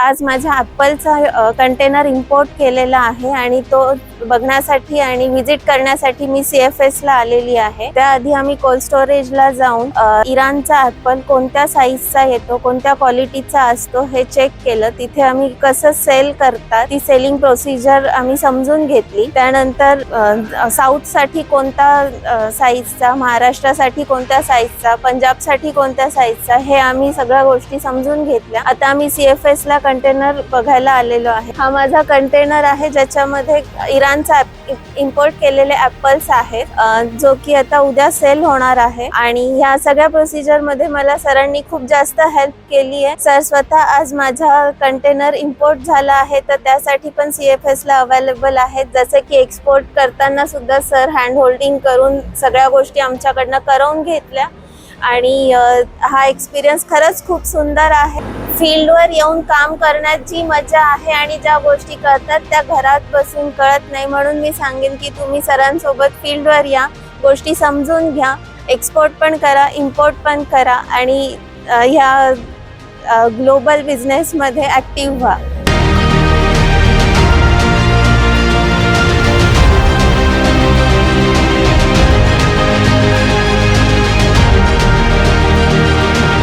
आज माझ्या ॲपलचा container import केलेला आहे आणि तो बघण्यासाठी आणि व्हिजिट करण्यासाठी मी सी एफ एसला आलेली आहे. त्याआधी आम्ही कोल्ड स्टोरेजला जाऊन इराणचा ऍपल कोणत्या साईजचा येतो कोणत्या क्वालिटीचा असतो हे चेक केलं. तिथे आम्ही कसं सेल करतात ती सेलिंग प्रोसिजर आम्ही समजून घेतली. त्यानंतर साऊथसाठी कोणता साईजचा महाराष्ट्रासाठी कोणत्या साईजचा पंजाबसाठी कोणत्या साईजचा हे आम्ही सगळ्या गोष्टी समजून घेतल्या. आता आम्ही सी एफ एस ला कंटेनर बघायला आलेलो आहे. हा माझा कंटेनर आहे ज्याच्यामध्ये ब्रँडचा इम्पोर्ट केलेले ऍपल्स आहेत. जो की आता उद्या सेल होणार आहे. आणि ह्या सगळ्या प्रोसिजरमध्ये मला सरांनी खूप जास्त हेल्प केली आहे सर स्वतः आज माझा कंटेनर इम्पोर्ट झाला आहे तर त्यासाठी पण सी एफ एस ला अवेलेबल आहेत. जसे की एक्सपोर्ट करताना सुद्धा सर हँड होल्डिंग करून सगळ्या गोष्टी आमच्याकडनं करवून घेतल्या. आणि हा एक्सपिरियन्स खरंच खूप सुंदर आहे. फील्डवर येऊन काम करण्यात जी मजा आहे आणि ज्या गोष्टी कळतात त्या घरात बसून कळत नाही. म्हणून मी सांगेन की तुम्ही सरांसोबत फील्डवर या गोष्टी समजून घ्या एक्सपोर्ट पण करा इम्पोर्ट पण करा आणि ह्या ग्लोबल बिझनेसमध्ये ॲक्टिव्ह व्हा.